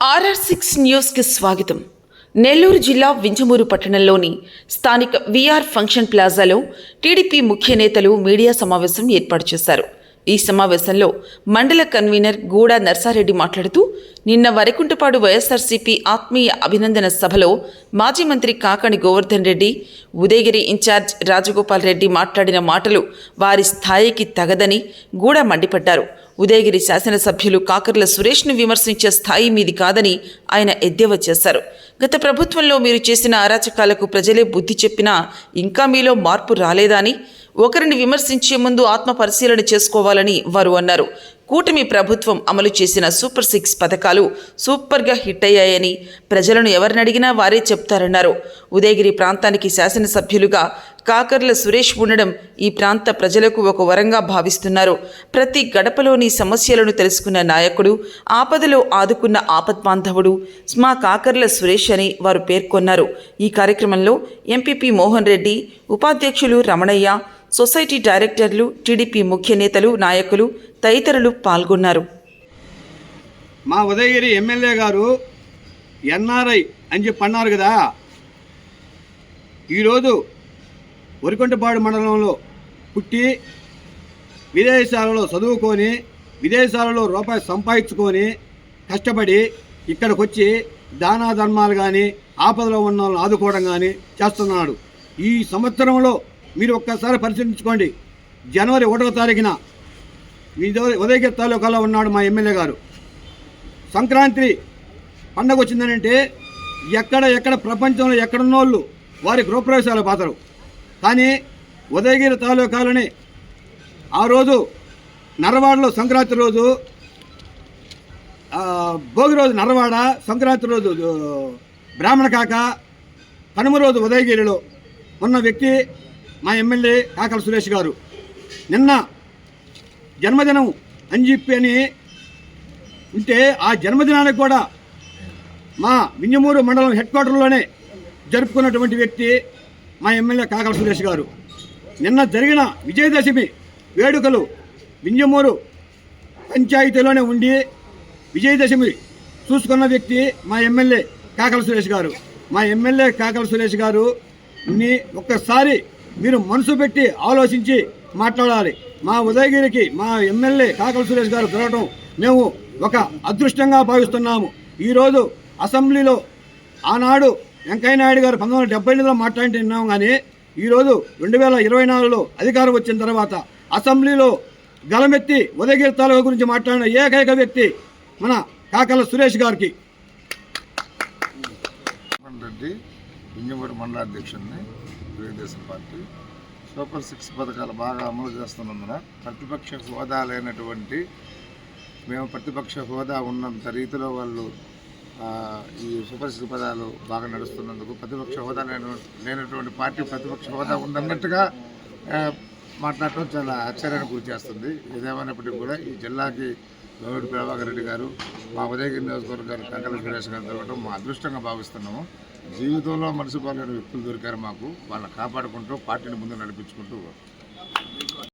RR six న్యూస్కి స్వాగతం. నెల్లూరు జిల్లా వింజమూరు పట్టణంలోని స్థానిక విఆర్ ఫంక్షన్ ప్లాజాలో టీడీపీ ముఖ్య నేతలు మీడియా సమావేశం ఏర్పాటు చేశారు. ఈ సమావేశంలో మండల కన్వీనర్ గూడ నర్సారెడ్డి మాట్లాడుతూ నిన్న వరకుంటపాడు వైఎస్ఆర్సీపీ ఆత్మీయ అభినందన సభలో మాజీ మంత్రి కాకాణి గోవర్ధన్ రెడ్డి ఉదయగిరి ఇన్ఛార్జ్ రాజగోపాల్ రెడ్డి మాట్లాడిన మాటలు వారి స్థాయికి తగదని గూడా మండిపడ్డారు. ఉదయగిరి శాసనసభ్యులు కాకర్ల సురేష్ను విమర్శించే స్థాయి మీది కాదని ఆయన ఎద్దేవా చేశారు. గత ప్రభుత్వంలో మీరు చేసిన అరాచకాలకు ప్రజలే బుద్ధి చెప్పినా ఇంకా మీలో మార్పు రాలేదా అని ఒకరిని విమర్శించే ముందు ఆత్మ పరిశీలన చేసుకోవాలని వారు అన్నారు. కూటమి ప్రభుత్వం అమలు చేసిన సూపర్ సిక్స్ పథకాలు సూపర్గా హిట్ అయ్యాయని ప్రజలను ఎవరినడిగినా వారే చెప్తారన్నారు. ఉదయగిరి ప్రాంతానికి శాసనసభ్యులుగా కాకర్ల సురేష్ ఉండడం ఈ ప్రాంత ప్రజలకు ఒక వరంగా భావిస్తున్నారు. ప్రతి గడపలోని సమస్యలను తెలుసుకున్న నాయకుడు ఆపదలో ఆదుకున్న ఆపద్బాంధవుడు మా కాకర్ల సురేష్ అని వారు పేర్కొన్నారు. ఈ కార్యక్రమంలో ఎంపీపీ మోహన్ రెడ్డి ఉపాధ్యక్షులు రమణయ్య సొసైటీ డైరెక్టర్లు టీడీపీ ముఖ్య నేతలు నాయకులు తదితరులు పాల్గొన్నారు. మా ఉదయగిరి ఎమ్మెల్యే గారు ఎన్ఆర్ఐ అని చెప్పి అన్నారు కదా. ఈరోజు వరికొంటపాడు మండలంలో పుట్టి విదేశాలలో చదువుకొని విదేశాలలో రూపాయి సంపాదించుకొని కష్టపడి ఇక్కడికి వచ్చి దానా ధర్మాలు కానీ ఆపదలో ఉన్న వాళ్ళని ఆదుకోవడం కానీ చేస్తున్నాడు. ఈ సంవత్సరంలో మీరు ఒక్కసారి పరిశీలించుకోండి. జనవరి ఒకటో తారీఖున మీ ఉదయగిరి తాలూకాలో ఉన్నాడు మా ఎమ్మెల్యే గారు. సంక్రాంతి పండగ వచ్చిందనంటే ఎక్కడ ఎక్కడ ప్రపంచంలో ఎక్కడున్నోళ్ళు వారి గృహప్రవేశాలు పోతారు. కానీ ఉదయగిరి తాలూకాలని ఆ రోజు నరవాడలో సంక్రాంతి రోజు భోగి రోజు నరవాడ సంక్రాంతి రోజు బ్రాహ్మణ కాక కనుమ రోజు ఉదయగిరిలో ఉన్న వ్యక్తి మా ఎమ్మెల్యే కాకల సురేష్ గారు. నిన్న జన్మదినం అని చెప్పి అని ఉంటే ఆ జన్మదినానికి కూడా మా వింజమూరు మండలం హెడ్ క్వార్టర్లోనే జరుపుకున్నటువంటి వ్యక్తి మా ఎమ్మెల్యే కాకల సురేష్ గారు. నిన్న జరిగిన విజయదశమి వేడుకలు వింజమూరు పంచాయతీలోనే ఉండి విజయదశమి చూసుకున్న వ్యక్తి మా ఎమ్మెల్యే కాకల సురేష్ గారు. మా ఎమ్మెల్యే కాకల సురేష్ గారు ఒక్కసారి మీరు మనసు పెట్టి ఆలోచించి మాట్లాడాలి. మా ఉదయగిరికి మా ఎమ్మెల్యే కాకల సురేష్ గారు దొరకడం మేము ఒక అదృష్టంగా భావిస్తున్నాము. ఈరోజు అసెంబ్లీలో ఆనాడు వెంకయ్య నాయుడు గారు పంతొమ్మిది వందల డెబ్బై ఎనిమిదిలో మాట్లాడి విన్నాం కానీ ఈరోజు రెండు వేల ఇరవై నాలుగులో అధికారం వచ్చిన తర్వాత అసెంబ్లీలో గలమెత్తి ఉదయగిరి తాలూకా గురించి మాట్లాడిన ఏకైక వ్యక్తి మన కాకల సురేష్ గారికి. ఇంజమూరి మండలాధ్యక్షుడిని తెలుగుదేశం పార్టీ. సూపర్ సిక్స్ పథకాలు బాగా అమలు చేస్తున్నందున ప్రతిపక్ష హోదా లేనటువంటి మేము ప్రతిపక్ష హోదా ఉన్నంత రీతిలో వాళ్ళు ఈ సూపర్ సిక్స్ పదాలు బాగా నడుస్తున్నందుకు ప్రతిపక్ష హోదా లేన- లేనటువంటి పార్టీ ప్రతిపక్ష హోదా ఉందన్నట్టుగా మాట్లాడటం చాలా ఆశ్చర్యానికి గురి చేస్తుంది. ఏదేమైనప్పటికీ కూడా ఈ జిల్లాకి గౌరవుడు ప్రభాకర్ రెడ్డి గారు మా ఉదయగిరి గారు కంకల సురేష్ గారు దొరకడం మా అదృష్టంగా భావిస్తున్నాము. జీవితంలో మనసు పాలైన వ్యక్తులు దొరికారు మాకు. వాళ్ళని కాపాడుకుంటూ పార్టీని ముందు నడిపించుకుంటూ